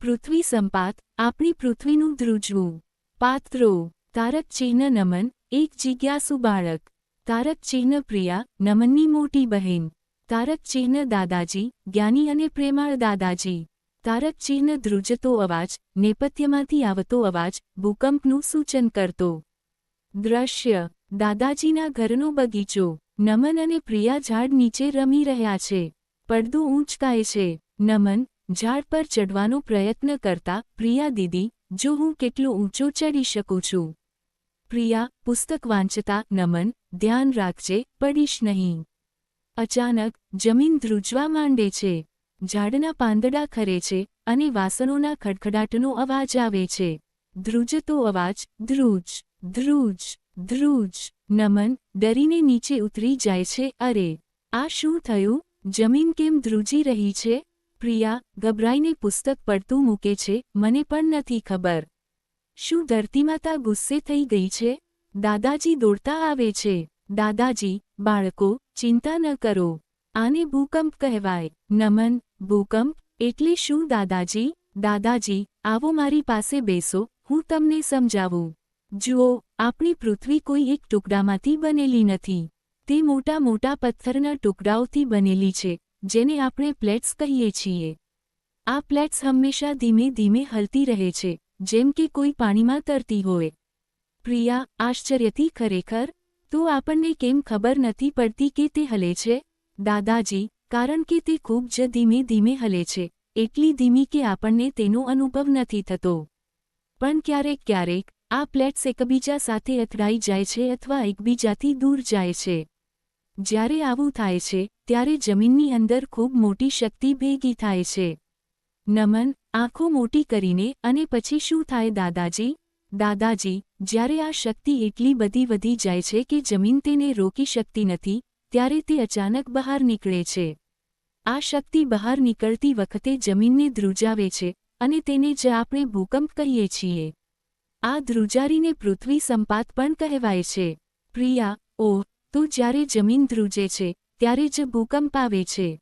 પૃથ્વી સંપાત, આપણી પૃથ્વીનું ધ્રુજવું. પાત્રો, તારક ચિહ્ન નમન, એક જિજ્ઞાસુ બાળક. તારક ચિહ્ન પ્રિયા, નમનની મોટી બહેન. તારક ચિહ્ન દાદાજી, જ્ઞાની અને પ્રેમાળ દાદાજી. તારક ચિહ્ન ધ્રુજતો અવાજ, નેપથ્યમાંથી આવતો અવાજ, ભૂકંપનું સૂચન કરતો. દ્રશ્ય, દાદાજીના ઘરનો બગીચો. નમન અને પ્રિયા ઝાડ નીચે રમી રહ્યા છે. પડદો ઊંચકાય છે. નમન ઝાડ પર ચડવાનો પ્રયત્ન કરતા પ્રિયા દીદી, જો હું કેટલો ઊંચો ચડી શકું છું? પ્રિયા, પુસ્તક વાંચતા નમન, ધ્યાન રાખજે, પડીશ નહીં. અચાનક, જમીન ધ્રુજવા માંડે છે. ઝાડના પાંદડા ખરે છે અને વાસણોના ખડખડાટનો અવાજ આવે છે. ધ્રુજતો અવાજ, ધ્રુજ ધ્રુજ ધ્રુજ. નમન, ડરીને નીચે ઉતરી જાય છે. અરે, આ શું થયું? જમીન કેમ ધ્રુજી રહી છે? પ્રિયા ગભરાઈને પુસ્તક પડતું મૂકે છે, મને પણ નથી ખબર. શું ધરતીમાતા ગુસ્સે થઈ ગઈ છે? દાદાજી દોડતા આવે છે. દાદાજી, બાળકો, ચિંતા ન કરો. આને ભૂકંપ કહેવાય. નમન, ભૂકંપ? એટલે શું દાદાજી? દાદાજી, આવો મારી પાસે બેસો, હું તમને સમજાવું. જુઓ, આપણી પૃથ્વી કોઈ એક ટુકડામાંથી બનેલી નથી. તે મોટા મોટા પથ્થરના ટુકડાઓથી બનેલી છે. જેને આપણે પ્લેટ્સ કહીએ છીએ. આ પ્લેટ્સ હંમેશા ધીમે ધીમે હલતી રહે છે, જેમ કે કોઈ પાણીમાં તરતી હોય. પ્રિયા, આશ્ચર્યથી ખરેખર, તો આપણને કેમ ખબર નથી પડતી કે તે હલે છે? દાદાજી, કારણ કે તે ખૂબ જ ધીમે ધીમે હલે છે, એટલી ધીમી કે આપણને તેનો અનુભવ નથી થતો. પણ ક્યારેક ક્યારેક, આ પ્લેટ્સ એકબીજા સાથે અથડાઈ જાય છે અથવા એકબીજાથી દૂર જાય છે. જ્યારે આવું થાય છે, ત્યારે જમીનની અંદર ખૂબ મોટી શક્તિ ભેગી થાય છે. નમન, આંખો મોટી કરીને અને પછી શું થાય દાદાજી? દાદાજી, જ્યારે આ શક્તિ એટલી બધી વધી જાય છે કે જમીન તેને રોકી શકતી નથી, ત્યારે તે અચાનક બહાર નીકળે છે. આ શક્તિ બહાર નીકળતી વખતે જમીનને ધ્રુજાવે છે અને તેને જ આપણે ભૂકંપ કહીએ છીએ. આ ધ્રુજારીને પૃથ્વી સંપાત પણ કહેવાય છે. પ્રિયા, ઓહ તો જ્યારે જમીન ધ્રુજે છે, ત્યારે જ ભૂકંપ આવે છે.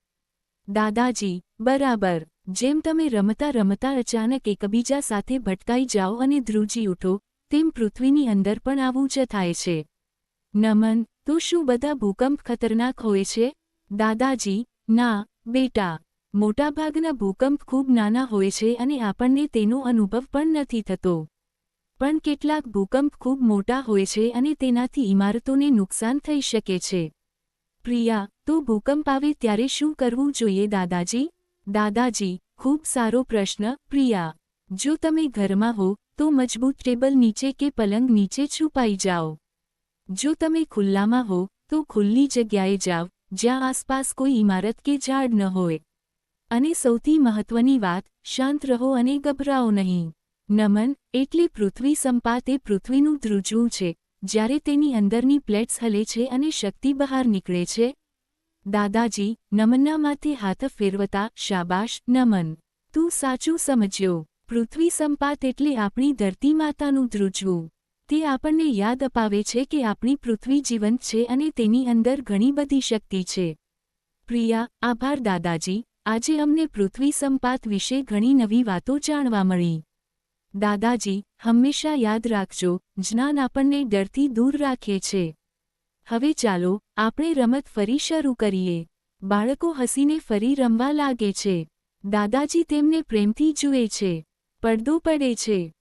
દાદાજી, બરાબર. જેમ તમે રમતા રમતા અચાનક એકબીજા સાથે ભટકાઈ જાઓ અને ધ્રુજી ઉઠો, તેમ પૃથ્વીની અંદર પણ આવું જ થાય છે. નમન, તો શું બધા ભૂકંપ ખતરનાક હોય છે? દાદાજી, ના, બેટા. મોટાભાગના ભૂકંપ ખૂબ નાના હોય છે અને આપણને તેનો અનુભવ પણ નથી થતો. પણ કેટલાક ભૂકંપ ખૂબ મોટા હોય છે અને તેનાથી ઇમારતોને નુકસાન થઈ શકે છે. પ્રિયા, તો ભૂકંપ આવે ત્યારે શું કરવું જોઈએ દાદાજી? દાદાજી, ખૂબ સારો પ્રશ્ન. પ્રિયા, જો તમે ઘરમાં હો, તો મજબૂત ટેબલ નીચે કે પલંગ નીચે છુપાઈ જાઓ. જો તમે ખુલ્લામાં હો, તો ખુલ્લી જગ્યાએ જાઓ, જ્યાં આસપાસ કોઈ ઇમારત કે ઝાડ ન હોય. અને સૌથી મહત્વની વાત, શાંત રહો અને ગભરાઓ નહીં. નમન, એટલે પૃથ્વી સંપાત એ પૃથ્વીનું ધ્રુજવું છે, જ્યારે તેની અંદરની પ્લેટ્સ હલે છે અને શક્તિ બહાર નીકળે છે. દાદાજી, નમન્નામાંથી હાથ ફેરવતા, શાબાશ, નમન. તું સાચું સમજ્યો. પૃથ્વી સંપાત એટલે આપણી ધરતી માતાનું ધ્રુજવું. તે આપણને યાદ અપાવે છે કે આપણી પૃથ્વી જીવંત છે અને તેની અંદર ઘણી બધી શક્તિ છે. પ્રિયા, આભાર દાદાજી. આજે અમને પૃથ્વી સંપાત વિશે ઘણી નવી વાતો જાણવા મળી. દાદાજી, હંમેશા યાદ રાખજો, જ્ઞાન આપણને ડરથી દૂર રાખે છે. હવે ચાલો, આપણે રમત ફરી શરૂ કરીએ. બાળકો હસીને ફરી રમવા લાગે છે. દાદાજી તેમને પ્રેમથી જુએ છે. પડદો પડે છે.